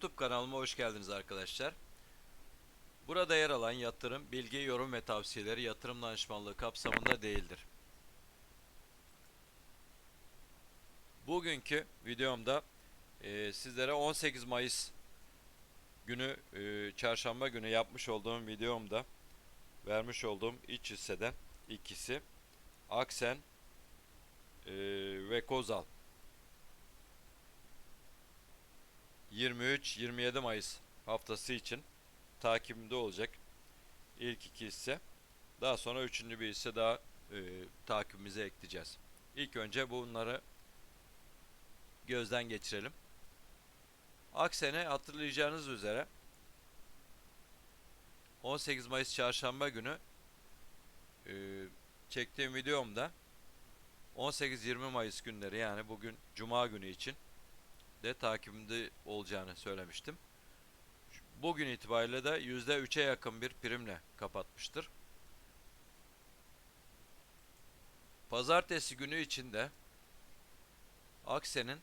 YouTube kanalıma hoş geldiniz arkadaşlar. Burada yer alan yatırım, bilgi, yorum ve tavsiyeleri yatırım danışmanlığı kapsamında değildir. Bugünkü videomda e, sizlere 18 Mayıs günü e, çarşamba günü yapmış olduğum videomda vermiş olduğum iç hisseden ikisi Aksen e, ve Kozal 23-27 Mayıs haftası için takibimde olacak. İlk iki hisse. Daha sonra üçüncü bir hisse daha e, takibimize ekleyeceğiz. İlk önce bunları gözden geçirelim. Aksen'e hatırlayacağınız üzere 18 Mayıs çarşamba günü e, çektiğim videomda 18-20 Mayıs günleri yani bugün Cuma günü için de takibimde olacağını söylemiştim. Bugün itibariyle de %3'e yakın bir primle kapatmıştır. Pazartesi günü içinde Aksen'in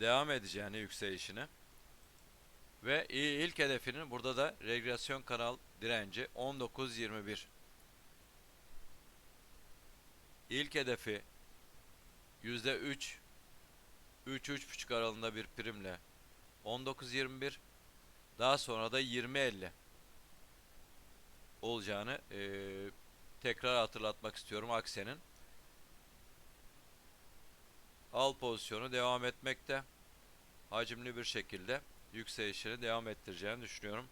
devam edeceğini yükselişini ve ilk hedefinin burada da regresyon kanal direnci 19.21 İlk hedefi %3 3-3.5 aralığında bir primle 19.21 daha sonra da 20.50 olacağını eee, tekrar hatırlatmak istiyorum Aksen'in. Al pozisyonu devam etmekte. Hacimli bir şekilde yükselişini devam ettireceğini düşünüyorum.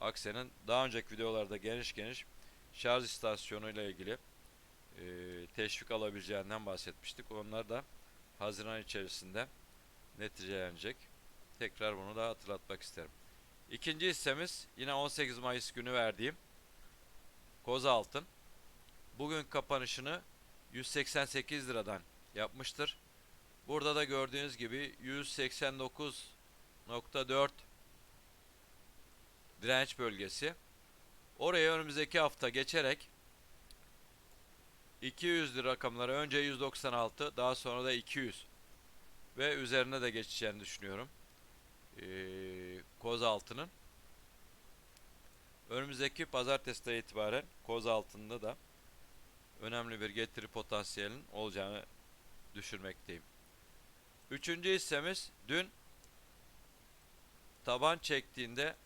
Aksen'in daha önceki videolarda geniş geniş şarj istasyonu ile ilgili e, teşvik alabileceğinden bahsetmiştik. Onlar da Haziran içerisinde neticelenecek. Tekrar bunu da hatırlatmak isterim. İkinci hissemiz yine 18 Mayıs günü verdiğim Koza Altın. Bugün kapanışını 188 liradan yapmıştır. Burada da gördüğünüz gibi 189.4 direnç bölgesi. Oraya önümüzdeki hafta geçerek 200 rakamları önce 196 daha sonra da 200 ve üzerine de geçeceğini düşünüyorum. Ee, koz altının. Önümüzdeki pazartesiden itibaren koz altında da önemli bir getiri potansiyelinin olacağını düşürmekteyim. Üçüncü hissemiz dün taban çektiğinde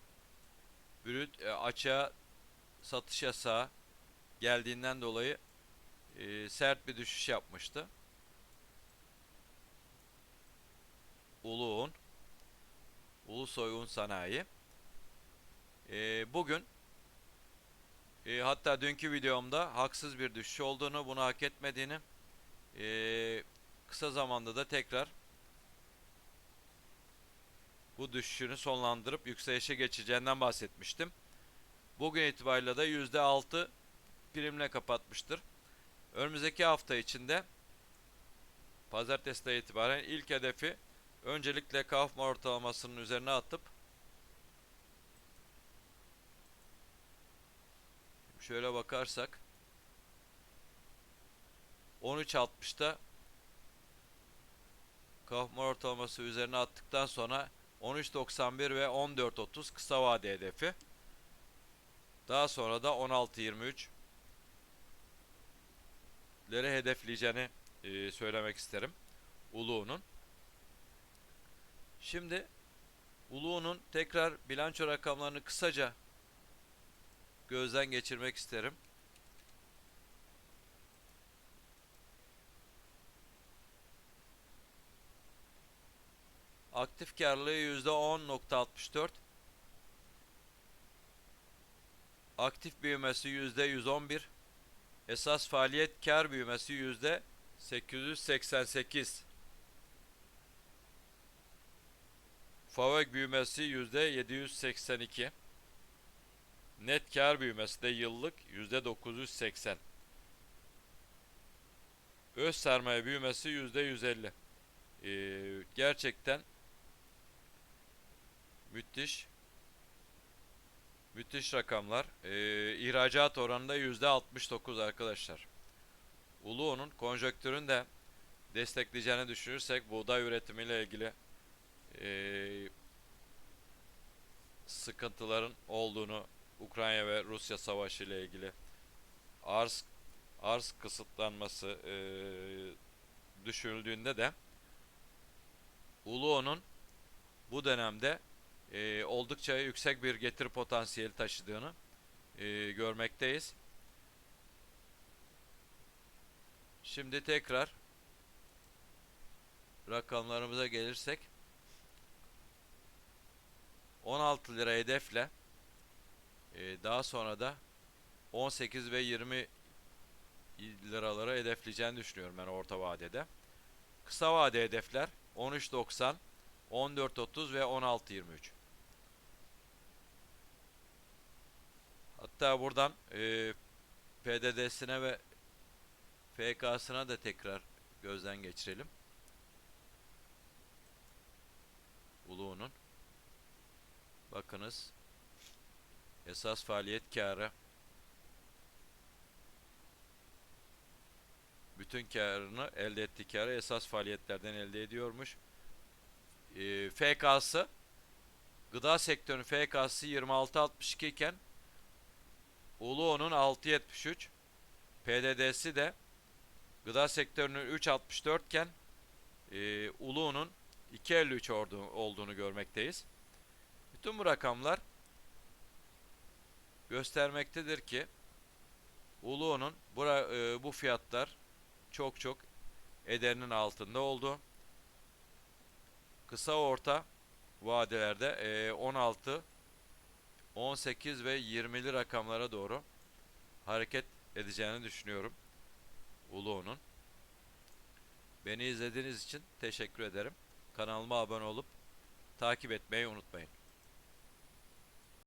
brüt e, açığa satış yasağı geldiğinden dolayı e, sert bir düşüş yapmıştı. Ulu Un, Ulusoy Un Sanayi. E, bugün e, hatta dünkü videomda haksız bir düşüş olduğunu, bunu hak etmediğini e, kısa zamanda da tekrar bu düşüşünü sonlandırıp yükselişe geçeceğinden bahsetmiştim. Bugün itibariyle de %6 primle kapatmıştır. Önümüzdeki hafta içinde pazartesiden itibaren ilk hedefi öncelikle Kaufman ortalamasının üzerine atıp şöyle bakarsak 13.60'da Kaufman ortalaması üzerine attıktan sonra 13.91 ve 14.30 kısa vade hedefi. Daha sonra da 16.23 lere hedefleyeceğini e, söylemek isterim. Uluğ'un. Şimdi Uluğ'un tekrar bilanço rakamlarını kısaca gözden geçirmek isterim. Aktif karlılığı %10.64 Aktif büyümesi %111 Esas faaliyet kar büyümesi yüzde 888. FAVÖK büyümesi yüzde 782. Net kar büyümesi de yıllık yüzde 980. Öz sermaye büyümesi yüzde 150. Ee, gerçekten müthiş Müthiş rakamlar. Ee, ihracat oranında %69 arkadaşlar. Uluo'nun konjöktürün de destekleyeceğini düşünürsek buğday üretimiyle ilgili eee, sıkıntıların olduğunu Ukrayna ve Rusya savaşı ile ilgili arz arz kısıtlanması eee düşünüldüğünde de Uluo'nun bu dönemde eee, oldukça yüksek bir getiri potansiyeli taşıdığını eee, görmekteyiz. Şimdi tekrar rakamlarımıza gelirsek 16 lira hedefle e, daha sonra da 18 ve 20 liraları hedefleyeceğini düşünüyorum ben orta vadede. Kısa vade hedefler 13.90, 14.30 ve 16.23. Hatta buradan e, PDD'sine ve FK'sına da tekrar gözden geçirelim. Uluğunun. Bakınız. Esas faaliyet karı. Bütün karını elde ettiği karı esas faaliyetlerden elde ediyormuş. Ee, FK'sı gıda sektörünün FK'sı 26.62 iken Uluğunun 6.73 PDD'si de gıda sektörünün 3.64 iken e, Uluğunun 2.53 ordu- olduğunu görmekteyiz. Bütün bu rakamlar göstermektedir ki Uluğunun bura, e, bu fiyatlar çok çok ederinin altında oldu. Kısa orta vadelerde e, 16, 18 ve 20'li rakamlara doğru hareket edeceğini düşünüyorum. Uluğunun. Beni izlediğiniz için teşekkür ederim. Kanalıma abone olup takip etmeyi unutmayın.